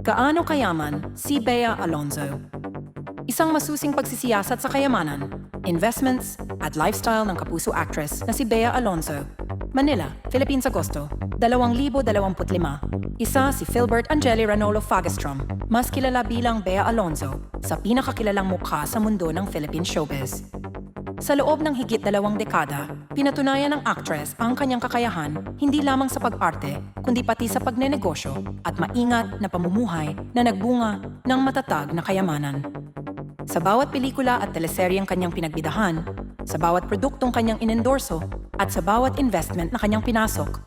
Gaano kayaman si Bea Alonzo? Isang masusing pagsisiyasat sa kayamanan, investments at lifestyle ng kapuso actress na si Bea Alonzo. Manila, Philippines Agosto, 2025. Isa si Philbert Angeli Ranolo Fagestrom, mas kilala bilang Bea Alonzo, sa pinakakilalang mukha sa mundo ng Philippine showbiz. Sa loob ng higit dalawang dekada, pinatunayan ng actress ang kanyang kakayahan hindi lamang sa pag-arte, kundi pati sa pagnenegosyo at maingat na pamumuhay na nagbunga ng matatag na kayamanan. Sa bawat pelikula at teleseryeng kanyang pinagbidahan, sa bawat produktong kanyang inendorso, at sa bawat investment na kanyang pinasok,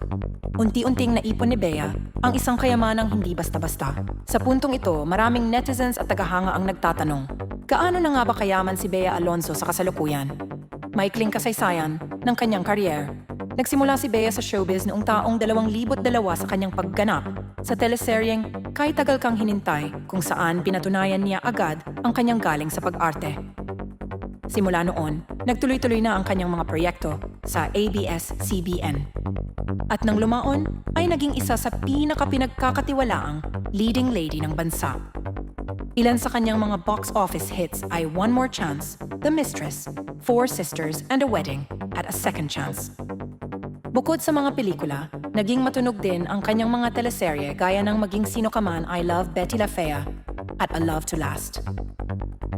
unti-unting naipon ni Bea ang isang kayamanang hindi basta-basta. Sa puntong ito, maraming netizens at tagahanga ang nagtatanong, gaano na nga ba kayaman si Bea Alonzo sa kasalukuyan? Maikling kasaysayan ng kanyang karyer. Nagsimula si Bea sa showbiz noong taong 2002 sa kanyang pagganap sa teleseryeng Kay Tagal Kang Hinintay kung saan pinatunayan niya agad ang kanyang galing sa pag-arte. Simula noon, nagtuloy-tuloy na ang kanyang mga proyekto sa ABS-CBN. At nang lumaon, ay naging isa sa pinakapinagkakatiwalaang leading lady ng bansa. Ilan sa kanyang mga box office hits ay One More Chance, The Mistress, Four Sisters, and a Wedding at A Second Chance. Bukod sa mga pelikula, naging matunog din ang kanyang mga teleserye gaya ng Maging Sino Ka Man I Love Betty La Fea at A Love to Last.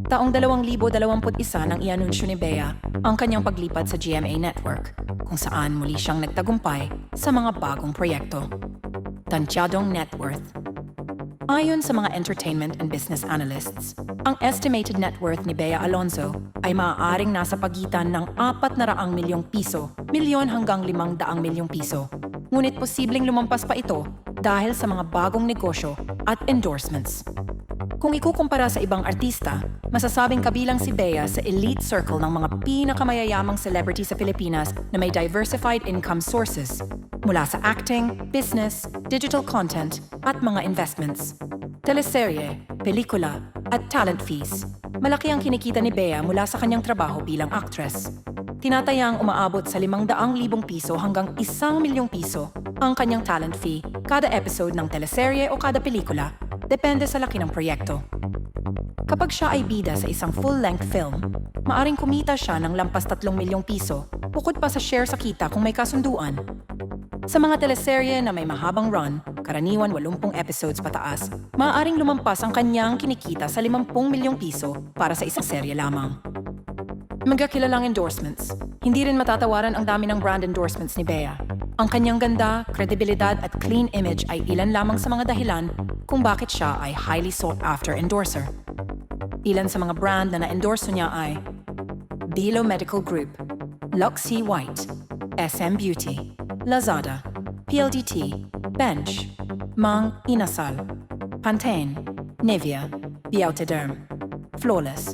Taong 2021 nang ianunsyo ni Bea ang kanyang paglipat sa GMA Network, kung saan muli siyang nagtagumpay sa mga bagong proyekto. Tansyadong net worth. Ayon sa mga entertainment and business analysts, ang estimated net worth ni Bea Alonzo ay maaaring nasa pagitan ng 400 milyong piso, milyon hanggang 500 milyong piso. Ngunit posibleng lumampas pa ito dahil sa mga bagong negosyo at endorsements. Kung ikukumpara sa ibang artista, masasabing kabilang si Bea sa elite circle ng mga pinakamayayamang celebrity sa Pilipinas na may diversified income sources mula sa acting, business, digital content at mga investments. Teleserye, pelikula at talent fees. Malaki ang kinikita ni Bea mula sa kanyang trabaho bilang actress. Tinatayang umaabot sa 500,000 piso hanggang 1 milyong piso ang kanyang talent fee kada episode ng teleserye o kada pelikula Depende sa laki ng proyekto. Kapag siya ay bida sa isang full-length film, maaring kumita siya ng lampas 3 milyong piso bukod pa sa share sa kita kung may kasunduan. Sa mga teleserye na may mahabang run, karaniwan 80 episodes pataas, maaaring lumampas ang kanyang kinikita sa 50 milyong piso para sa isang serye lamang. Magkakilalang endorsements. Hindi rin matatawaran ang dami ng brand endorsements ni Bea. Ang kanyang ganda, kredibilidad at clean image ay ilan lamang sa mga dahilan kung bakit siya ay highly sought-after endorser. Ilan sa mga brand na na-endorso niya ay Bilo Medical Group, Luxy White, SM Beauty, Lazada, PLDT, Bench, Mang Inasal, Pantene, Nivea, Beautyderm, Flawless,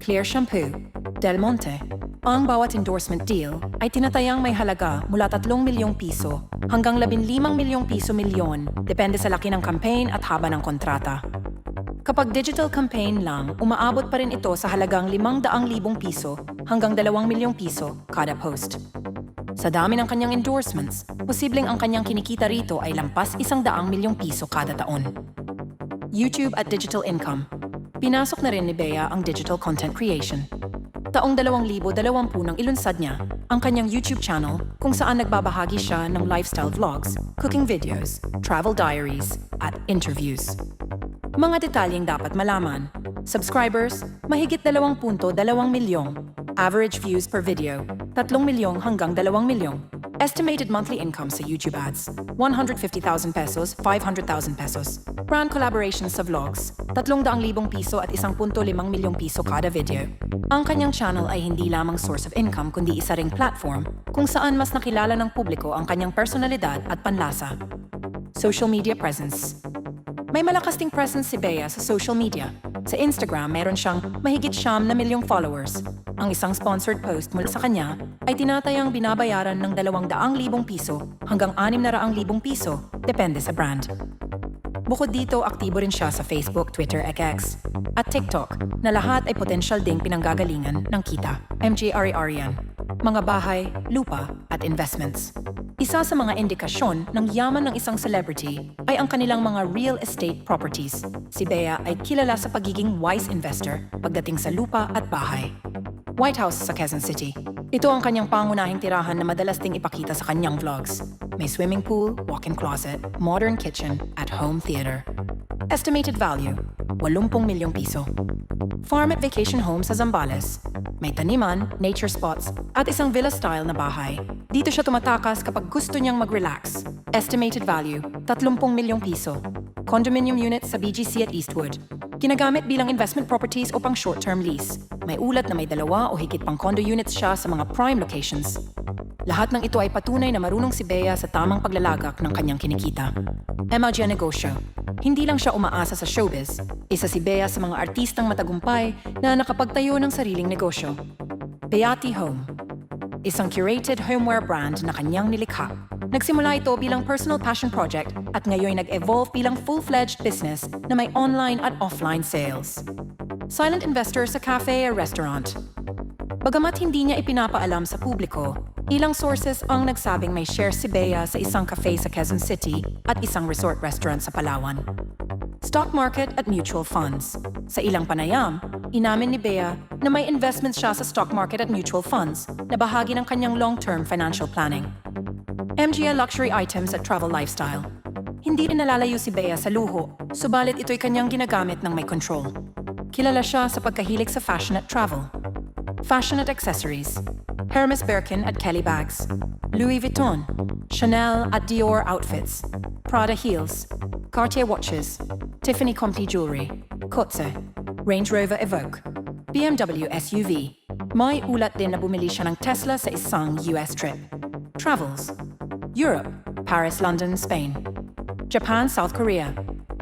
Clear Shampoo, Del Monte. Ang bawat endorsement deal ay tinatayang may halaga mula 3 milyong piso hanggang 15 milyong piso milyon depende sa laki ng campaign at haba ng kontrata. Kapag digital campaign lang, umaabot pa rin ito sa halagang 500,000 piso hanggang 2 milyong piso kada post. Sa dami ng kanyang endorsements, posibleng ang kanyang kinikita rito ay lampas 100 milyong piso kada taon. YouTube at digital income. Pinasok na rin ni Bea ang digital content creation. Taong 2020 nang ilunsad niya ang kanyang YouTube channel kung saan nagbabahagi siya ng lifestyle vlogs, cooking videos, travel diaries, at interviews. Mga detalyeng dapat malaman. Subscribers, mahigit 2.2 milyong. Average views per video, 3 milyong hanggang 2 milyong. Estimated monthly income sa YouTube ads, 150,000 pesos, 500,000 pesos. Brand collaborations sa vlogs, 300,000 piso at 1.5 milyong piso kada video. Ang kanyang channel ay hindi lamang source of income kundi isa ring platform kung saan mas nakilala ng publiko ang kanyang personalidad at panlasa. Social media presence. May malakas ding presence si Bea sa social media. Sa Instagram, meron siyang mahigit siyam na milyong followers. Ang isang sponsored post mula sa kanya ay tinatayang binabayaran ng 200,000 piso hanggang 600,000 piso, depende sa brand. Bukod dito, aktibo rin siya sa Facebook, Twitter, XX, at TikTok na lahat ay potensyal ding pinanggagalingan ng kita. MJ Ari-Arian, mga bahay, lupa, at investments. Isa sa mga indikasyon ng yaman ng isang celebrity ay ang kanilang mga real estate properties. Si Bea ay kilala sa pagiging wise investor pagdating sa lupa at bahay. White House sa Quezon City. Ito ang kanyang pangunahing tirahan na madalas ding ipakita sa kanyang vlogs. May swimming pool, walk-in closet, modern kitchen, at home theater. Estimated value, 80 milyong piso. Farm at vacation home sa Zambales. May taniman, nature spots, at isang villa-style na bahay. Dito siya tumatakas kapag gusto niyang mag-relax. Estimated value, 30 milyong piso. Condominium units sa BGC at Eastwood. Ginagamit bilang investment properties o pang short-term lease. May ulat na may dalawa o higit pang condo units siya sa mga prime locations. Lahat ng ito ay patunay na marunong si Bea sa tamang paglalagak ng kanyang kinikita. Emma Gia Negosyo. Hindi lang siya umaasa sa showbiz. Isa si Bea sa mga artistang matagumpay na nakapagtayo ng sariling negosyo. Beati Home. Isang curated homeware brand na kanyang nilikha. Nagsimula ito bilang personal passion project at ngayon nag-evolve bilang full-fledged business na may online at offline sales. Silent investor sa cafe at restaurant. Bagamat hindi niya ipinapaalam sa publiko, ilang sources ang nagsabing may share si Bea sa isang cafe sa Quezon City at isang resort restaurant sa Palawan. Stock market at mutual funds. Sa ilang panayam, inamin ni Bea na may investments siya sa stock market at mutual funds na bahagi ng kanyang long-term financial planning. MGA luxury items at travel lifestyle. Hindi rin nalalayo si Bea sa luho, subalit ito'y kanyang ginagamit ng may control. Kilala siya sa pagkahilig sa fashion at travel. Fashion at accessories. Hermes Birkin at Kelly bags. Louis Vuitton. Chanel at Dior outfits. Prada heels. Cartier watches. Tiffany Company jewelry. Kotze. Range Rover Evoque. BMW SUV. May ulat din na bumili siya ng Tesla sa isang US trip. Travels. Europe, Paris, London, Spain. Japan, South Korea.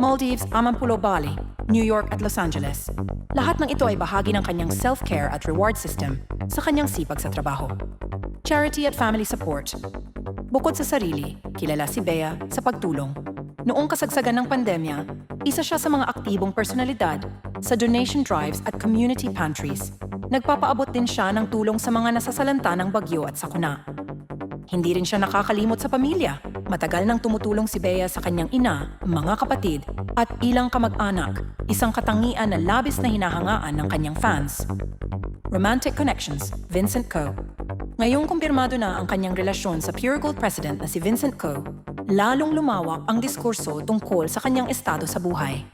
Maldives, Amampulo, Bali. New York at Los Angeles. Lahat ng ito ay bahagi ng kanyang self-care at reward system sa kanyang sipag sa trabaho. Charity at family support. Bukod sa sarili, kilala si Bea sa pagtulong. Noong kasagsagan ng pandemya, isa siya sa mga aktibong personalidad sa donation drives at community pantries. Nagpapaabot din siya ng tulong sa mga nasasalanta ng bagyo at sakuna. Hindi rin siya nakakalimot sa pamilya. Matagal nang tumutulong si Bea sa kanyang ina, mga kapatid, at ilang kamag-anak, isang katangian na labis na hinahangaan ng kanyang fans. Romantic Connections, Vincent Coe. Ngayong kumpirmado na ang kanyang relasyon sa Pure Gold President na si Vincent Coe, lalong lumawak ang diskurso tungkol sa kanyang estado sa buhay.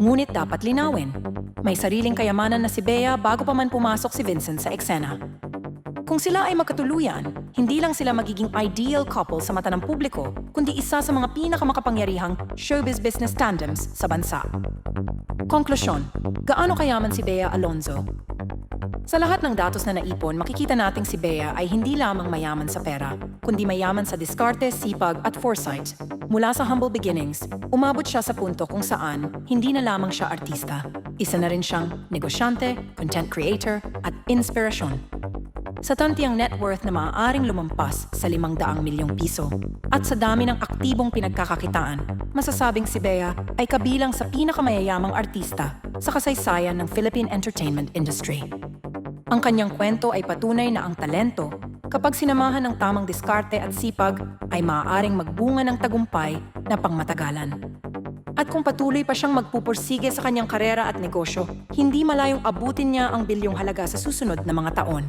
Ngunit dapat linawin, may sariling kayamanan na si Bea bago pa man pumasok si Vincent sa eksena. Kung sila ay magkatuluyan, hindi lang sila magiging ideal couple sa mata ng publiko, kundi isa sa mga pinakamakapangyarihang showbiz business tandems sa bansa. Konklusyon, gaano kayaman si Bea Alonzo? Sa lahat ng datos na naipon, makikita nating si Bea ay hindi lamang mayaman sa pera, kundi mayaman sa diskarte, sipag at foresight. Mula sa humble beginnings, umabot siya sa punto kung saan hindi na lamang siya artista. Isa na rin siyang negosyante, content creator at inspirasyon. Sa tantiyang net worth na maaaring lumampas sa 500 milyong piso at sa dami ng aktibong pinagkakakitaan, masasabing si Bea ay kabilang sa pinakamayayamang artista sa kasaysayan ng Philippine entertainment industry. Ang kanyang kwento ay patunay na ang talento, kapag sinamahan ng tamang diskarte at sipag, ay maaaring magbunga ng tagumpay na pangmatagalan. At kung patuloy pa siyang magpupursige sa kanyang karera at negosyo, hindi malayong abutin niya ang bilyong halaga sa susunod na mga taon.